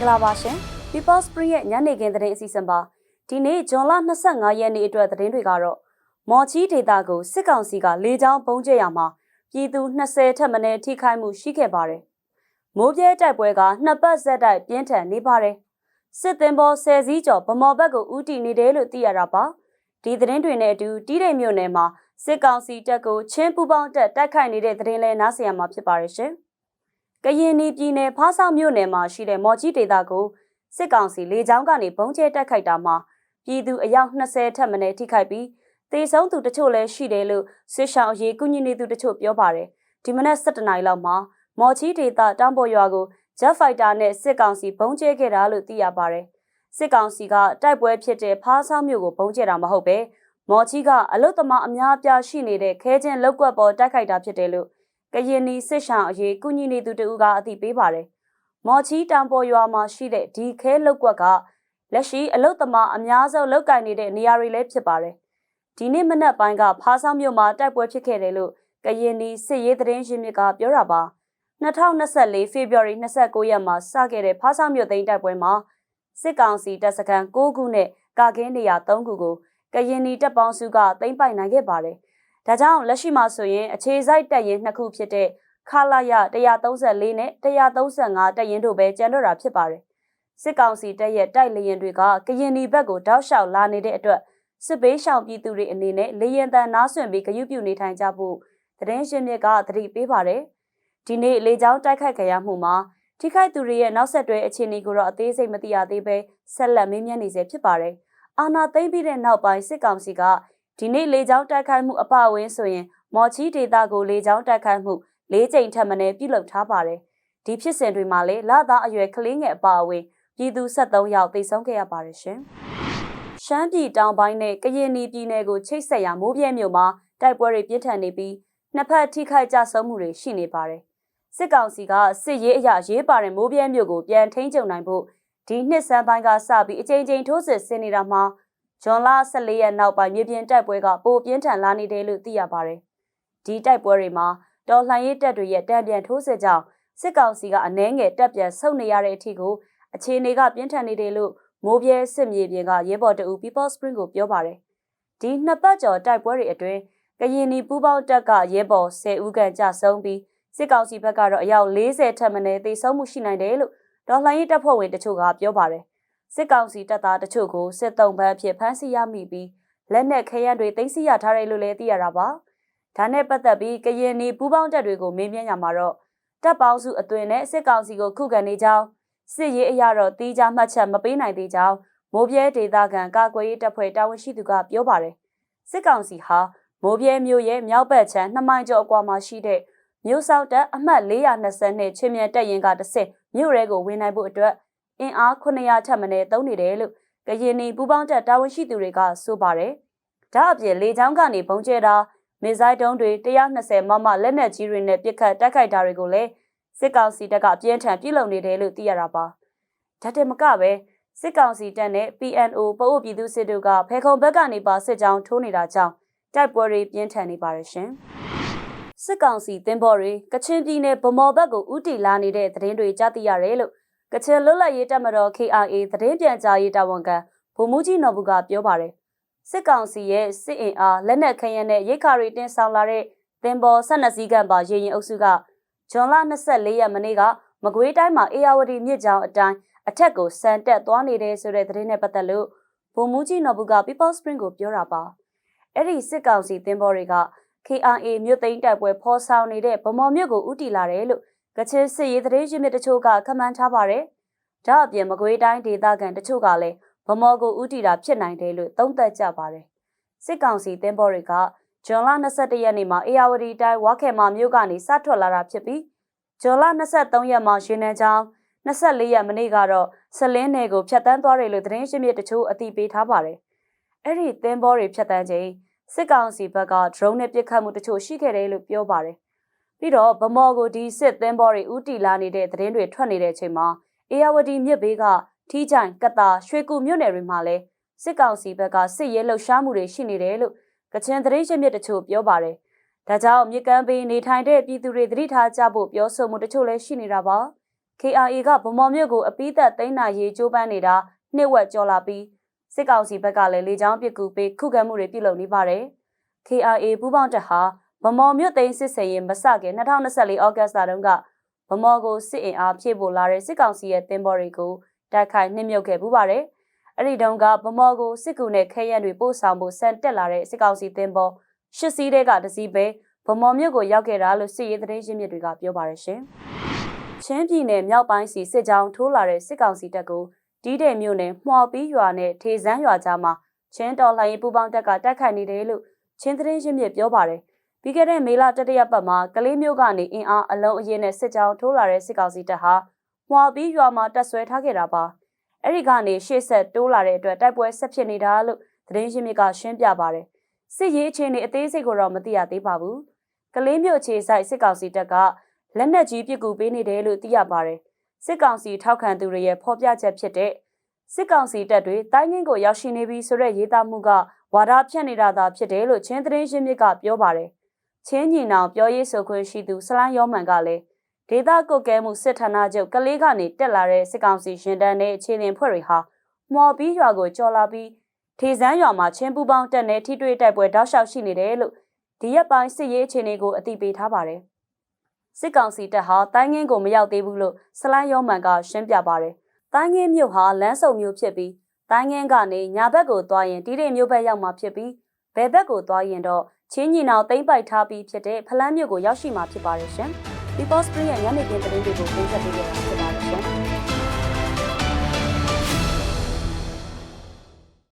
္ဂလာပါရှင် People Spring ရဲ့ညနေခင်းသတင်းအစီအစဉ်ပါဒီနေ့ဇွန်လ25ရက်နေ့အတွက်သတင်းတွေကတော့မော်ချီဒေတာကိုစစ်ကောင်စီကလေကြောင်းပုံကျဲရမှာပြည်သူ20ထက်မနည်းထိခိုက်မှုရှိခဲ့ပါတယ်မိုးပြဲတိုက်ပွဲကနှစ်ပတ်ဆက်တိုက်ပြင်းထန်နေပါတယ်စစ်သင်္ဘောဆယ်စီးကျော်ဗမော်ဘက်ကိုဦးတည်နေတယ်လို့သိရတာပါဒီသတင်းတွေနဲ့အတူတီးတိမ်မြို့နယ်မှာစစ်ကောင်စီတပ်ကိုချင်းပူပေါင်းတက်တိုက်ခိုက်နေတဲ့သတင်းလဲနားဆင်ရမှာဖြစ်ပါတယ်ရှင် ကရင်ပြည်နယ်ဖားဆောင်မြို့နယ်မှာရှိတဲ့မော်ချီဒေတာကိုစစ်ကောင်စီလေကြောင်းကနေပုံကျဲတိုက်ခိုက်တာမှာပြည်သူအယောက်20ထက်မနည်းထိခိုက်ပြီးတေဆုံးသူတချို့လည်းရှိတယ်လို့စစ်ရှောင်းအရေးကုညီနေသူတချို့ပြောပါတယ်ဒီမနက်7:00နာရီလောက်မှာမော်ချီဒေတာတောင်ပေါ်ရွာကို Jet Fighter နဲ့စစ်ကောင်စီပုံကျဲခဲ့တာလို့သိရပါတယ်စစ်ကောင်စီကတိုက်ပွဲဖြစ်တဲ့ဖားဆောင်မြို့ကိုပုံကျဲတာမဟုတ်ပဲမော်ချီကအလုတ်သမားအများအပြားရှိနေတဲ့ခဲချင်းလောက်ကွက်ပေါ်တိုက်ခိုက်တာဖြစ်တယ်လို့ ကရင်နီစစ်ရှောင်းအရေးကုညီနေသူတဦးကအသိပေးပါတယ်မော်ချီတောင်ပေါ်ရွာမှာရှိတဲ့ဒီခဲလောက်ကွက်ကလက်ရှိအလုတ်သမားအများဆုံးလောက်ကင်နေတဲ့နေရာတွေလည်းဖြစ်ပါတယ်ဒီနေ့မနက်ပိုင်းကဖားဆောင်မြို့မှာတိုက်ပွဲဖြစ်ခဲ့တယ်လို့ကရင်နီစစ်ရေးသတင်းရင်းမြစ်ကပြောတာပါ2024ဖေဖော်ဝါရီ29ရက်မှာစခဲ့တဲ့ဖားဆောင်မြို့သိမ်းတိုက်ပွဲမှာစစ်ကောင်စီတပ်စခန်း6ခုနဲ့ကာကင်းနေရာ3ခုကိုကရင်နီတပ်ပေါင်းစုကသိမ်းပိုက်နိုင်ခဲ့ပါတယ်။ ဒါကြောင့်လက်ရှိမှာဆိုရင်အခြေစိုက်တပ်ရင်းနှစ်ခုဖြစ်တဲ့ခလာရ134နဲ့135တပ်ရင်းတို့ပဲကျန်တော့တာဖြစ်ပါတယ်။စစ်ကောင်စီတပ်ရဲ့တိုက်လေရင်တွေကကရင်နီဘက်ကိုတောက်လျှောက်လာနေတဲ့အတွက်စစ်ဘေးရှောင်ပြည်သူတွေအနေနဲ့လေရင်တန်နားဆွင့်ပြီးဂရုပြုနေထိုင်ကြဖို့သတင်းရှင်မြစ်ကသတိပေးပါတယ်။ဒီနေ့လေကြောင်းတိုက်ခိုက်ကြရမှုမှာထိခိုက်သူတွေရဲ့နောက်ဆက်တွဲအခြေအနေကိုတော့အသေးစိတ်မသိရသေးပဲဆက်လက်မေးမြန်းနေဆဲဖြစ်ပါတယ်။အာနာသိမ့်ပြီးတဲ့နောက်ပိုင်းစစ်ကောင်စီက ဒီနေ့လေကြောင်းတိုက်ခိုက်မှုအပအဝင်းဆိုရင် မော်ချီဒေတာကိုလေကြောင်းတိုက်ခိုက်မှု၄ကြိမ်ထပ်မံပြုလုပ်ထားပါတယ်။ဒီဖြစ်စဉ်တွေမှာလည်းလသားအရွယ်ကလေးငယ်အပအဝင်းပြည်သူ73ယောက်သေဆုံးခဲ့ရပါတယ်ရှင်။ရှမ်းပြည်တောင်ပိုင်းနဲ့ကရင်ပြည်နယ်ကိုချိတ်ဆက်ရာမိုးပြဲမြို့မှာတိုက်ပွဲတွေပြင်းထန်နေပြီးနှစ်ဖက်ထိခိုက်ကြဆုံးမှုတွေရှိနေပါတယ်။စစ်ကောင်စီကစစ်ရေးအရာရေးပါတဲ့မိုးပြဲမြို့ကိုပြန်ထိန်းချုပ်နိုင်ဖို့ဒီနှစ်ဆန်းပိုင်းကစပြီးအကြိမ်ကြိမ်ထိုးစစ်ဆင်နေတာမှာ ဇွန်လ14ရက်နောက်ပိုင်းမြေပြင်တိုက်ပွဲကပိုပြင်းထန်လာနေတယ်လို့သိရပါတယ်။ဒီတိုက်ပွဲတွေမှာတော်လှန်ရေးတပ်တွေရဲ့တံပြန်ထိုးစစ်ကြောင့်စစ်ကောင်စီကအနှဲငယ်တပ်ပြန်ဆုတ်နေရတဲ့အထိကိုအခြေအနေကပြင်းထန်နေတယ်လို့မိုးပြဲစစ်မြေပြင်ကရဲဘော်တအူ People Spring ကိုပြောပါတယ်။ဒီနှစ်ပတ်ကျော်တိုက်ပွဲတွေအတွင်းကရင်နီပူးပေါင်းတပ်ကရဲဘော်10ဦးခန့်ကြာဆုံးပြီးစစ်ကောင်စီဘက်ကတော့အယောက်40ထက်မနည်းသေဆုံးမှုရှိနိုင်တယ်လို့ဒေါ်လှန်ရေးတပ်ဖွဲ့ဝင်တချို့ကပြောပါတယ်။ စစ်ကောင်စီတပ်သားတချို့ကိုစစ်တုံးပန်းအဖြစ်ဖမ်းဆီးရမိပြီးလက်နက်ခဲယမ်းတွေသိမ်းဆည်းရထားတယ်လို့လည်းသိရတာပါ။ဒါနဲ့ပတ်သက်ပြီးကရင်နီပူးပေါင်းတပ်တွေကိုမေးမြန်းရမှာတော့တပ်ပေါင်းစုအသွင်နဲ့စစ်ကောင်စီကိုခုခံနေကြောင်းစစ်ရေးအရတော့တီးခြားမှတ်ချက်မပေးနိုင်သေးကြောင်းမိုးပြဲဒေသခံကာကွယ်ရေးတပ်ဖွဲ့တာဝန်ရှိသူကပြောပါတယ်။စစ်ကောင်စီဟာမိုးပြဲမြို့ရဲ့မြောက်ဘက်ခြမ်းနှစ်မိုင်ကျော်အကွာမှာရှိတဲ့မြို့ဆောက်တပ်အမှတ်420နဲ့ချင်းမြန်တပ်ရင်ကတစ်ဆင့်မြို့ရဲကိုဝင်နိုင်ဖို့အတွက် အင်အား900ထပ်မံသုံးနေတယ်လို့ကရင်နီပူပေါင်းတပ်တာဝန်ရှိသူတွေကဆိုပါတယ်။ဒါအပြင်လေချောင်းကနေဘုံကျဲတာမစ်ဇိုင်းတုံးတွေ120မမလက်နက်ကြီးတွေနဲ့ပစ်ခတ်တိုက်ခိုက်တာတွေကိုလည်းစစ်ကောင်စီတပ်ကအပြင်းထန်ပြုလုပ်နေတယ်လို့သိရတာပါ။ဒါတမကပဲစစ်ကောင်စီတပ်နဲ့ PNO ပအို့ပြည်သူစစ်တို့ကဖေခုံဘက်ကနေပါစစ်ကြောင်းထိုးနေတာကြောင့်တိုက်ပွဲတွေပြင်းထန်နေပါတယ်ရှင်။စစ်ကောင်စီတင်ဘော်တွေကချင်ပြည်နယ်ဗမော်ဘက်ကိုဥတီလာနေတဲ့သတင်းတွေကြားသိရတယ်လို့ ကချင်လွတ်လပ်ရေးတပ်မတော် KRA သတင်းပြန်ကြားရေးတာဝန်ခံဗိုလ်မှူးကြီးနော်ဘူးကပြောပါတယ်။စစ်ကောင်စီရဲ့စစ်အင်အားလက်နက်ခဲယမ်းနဲ့ရိတ်ခါတွေတင်ဆောင်လာတဲ့တင်ဘော်12စီးကံပါရေရင်အုပ်စုကဇွန်လ24ရက်မနေ့ကမကွေးတိုင်းမှာအေယာဝတီမြစ်ကြောင်အတိုင်းအထက်ကိုစံတက်သွားနေတယ်ဆိုတဲ့သတင်းနဲ့ပတ်သက်လို့ဗိုလ်မှူးကြီးနော်ဘူးက People Spring ကိုပြောတာပါအဲ့ဒီစစ်ကောင်စီတင်ဘော်တွေက KRA မြို့သိမ်းတိုက်ပွဲဖော်ဆောင်နေတဲ့ဗမော်မြို့ကိုဥတီလာတယ်လို့ ကချင်စစ်ရေးသတင်းရင်းမြစ်တချို့ကခန့်မှန်းထားပါတယ်ဒါအပြင်မကွေးတိုင်းဒေသခံတချို့ကလည်းဗမော်ကိုဥတီတာဖြစ်နိုင်တယ်လို့သုံးသပ်ကြပါတယ်စစ်ကောင်စီတင်ဘော်တွေကဇွန်လ22ရက်နေ့မှာအေယာဝတီတိုင်းဝါခဲမာမြို့ကနေစထွက်လာတာဖြစ်ပြီးဇွန်လ23ရက်မှာရွှေနန်းချောင်း24ရက်မနေ့ကတော့ဆလင်းနယ်ကိုဖျက်ဆီးသွားတယ်လို့သတင်းရှင်းပြတချို့အသိပေးထားပါတယ်။အဲ့ဒီသင်းဘောတွေဖျက်ဆီးချိန်စစ်ကောင်စီဘက်က drone နဲ့ပစ်ခတ်မှုတချို့ရှိခဲ့တယ်လို့ပြောပါတယ်။ ပြီးတော့ဗမော်ကိုဒီစစ်သင်းဘောတွေဥတီလာနေတဲ့သတင်းတွေထွက်နေတဲ့အချိန်မှာအေယာဝတီမြစ်ဘေးကထီးကြိုင်ကတာရွှေကူမြို့နယ်တွေမှာလည်းစစ်ကောင်စီဘက်ကစစ်ရေးလှုပ်ရှားမှုတွေရှိနေတယ်လို့ကချင်သတင်းရှင်းပြတချို့ပြောပါတယ်။ဒါကြောင့်မြစ်ကမ်းဘေးနေထိုင်တဲ့ပြည်သူတွေသတိထားကြဖို့ပြောဆိုမှုတချို့လည်းရှိနေတာပါ။ KRA ကဗမော်မြို့ကိုအပိသက်သိမ်းနာရေးကြိုးပမ်းနေတာနှစ်ဝက်ကျော်လာပြီးစစ်ကောင်စီဘက်ကလည်းလေကြောင်းပစ်ကူပေးခုခံမှုတွေပြုလုပ်နေပါတယ်။ KRA ပူးပေါင်းတပ်ဟာ ဗမော်မြို့သိမ်းစစ်ဆင်ရေးမစခင်2024ဩဂတ်စ်လတုန်းကဗမော်ကိုစစ်အင်အားဖြည့်ဖို့လာတဲ့စစ်ကောင်စီရဲ့တင်ပေါ်တွေကိုတိုက်ခိုက်နှိမ့်မြုပ်ခဲ့ပူပါတယ်။အဲ့ဒီတုန်းကဗမော်ကိုစစ်ကူနဲ့ခဲရက်တွေပို့ဆောင်ဖို့စံတက်လာတဲ့စစ်ကောင်စီတင်ပေါ်ရှစ်စီးတဲ့ကတစည်းပဲဗမော်မြို့ကိုရောက်ခဲ့တာလို့စစ်ရေးသတင်းရင်းမြစ်တွေကပြောပါတယ်ရှင်။ချင်းပြည်နယ်မြောက်ပိုင်းစီစစ်ကြောင်းထိုးလာတဲ့စစ်ကောင်စီတပ်ကိုတီးတဲ့မြို့နယ်မှော်ပီးရွာနဲ့ထေစန်းရွာကြားမှာချင်းတော်လှန်ရေးပူးပေါင်းတပ်ကတိုက်ခိုက်နေတယ်လို့ချင်းသတင်းရင်းမြစ်ပြောပါတယ်။ ပြီးခဲ့တဲ့မေလတတိယပတ်မှာကလေးမျိုးကနေအင်အားအလုံးအရင်နဲ့စစ်ကြောင်းထိုးလာတဲ့စစ်ကောင်စီတပ်ဟာမှော်ပီးရွာမှာတပ်ဆွဲထားခဲ့တာပါ။အဲ့ဒီကနေရှေ့ဆက်တိုးလာတဲ့အတွက်တိုက်ပွဲဆက်ဖြစ်နေတာလို့သတင်းရင်းမြစ်ကရှင်းပြပါတယ်။စစ်ရေးအခြေအနေအသေးစိတ်ကိုတော့မသိရသေးပါဘူး။ကလေးမျိုးအခြေဆိုင်စစ်ကောင်စီတပ်ကလက်နက်ကြီးပစ်ကူပေးနေတယ်လို့သိရပါတယ်။စစ်ကောင်စီထောက်ခံသူတွေရဲ့ဖော်ပြချက်ဖြစ်တဲ့စစ်ကောင်စီတပ်တွေတိုင်းရင်းကိုရောက်ရှိနေပြီဆိုတဲ့ရေးသားမှုကဝါဒဖြန့်နေတာသာဖြစ်တယ်လို့ချင်းသတင်းရင်းမြစ်ကပြောပါတယ်။ ချင်းညီနောင်ပြောရေးဆိုခွင့်ရှိသူဆလိုင်းယောမန်ကလည်းဒေတာကုတ်ကဲမှုစစ်ဌာနချုပ်ကလေးကနေတက်လာတဲ့စစ်ကောင်စီရှင်တန်းတဲ့အခြေအနေဖွဲ့တွေဟာမော်ပြီးရွာကိုကြော်လာပြီးထေစန်းရွာမှာချင်းပူပေါင်းတက်နေထိတွေ့တိုက်ပွဲတောက်လျှောက်ရှိနေတယ်လို့ဒီရက်ပိုင်းစစ်ရေးအခြေအနေကိုအသိပေးထားပါတယ်။စစ်ကောင်စီတပ်ဟာတိုင်းငင်းကိုမရောက်သေးဘူးလို့ဆလိုင်းယောမန်ကရှင်းပြပါတယ်။တိုင်းငင်းမြို့ဟာလမ်းစုံမြို့ဖြစ်ပြီးတိုင်းငင်းကနေညာဘက်ကိုသွားရင်တီးတိမ်မြို့ဘက်ရောက်မှာဖြစ်ပြီး ဘယ်ဘက်ကိုသွားရင်တော့ချင်းညီနောင်တိမ့်ပိုက်ထားပြီးဖြစ်တဲ့ဖလန်းမြို့ကိုရောက်ရှိမှာဖြစ်ပါတယ်ရှင်။ People Spring ရဲ့ညနေခင်းသတင်းတွေကိုတင်ဆက်ပေးကြတာဖြစ်ပါတယ်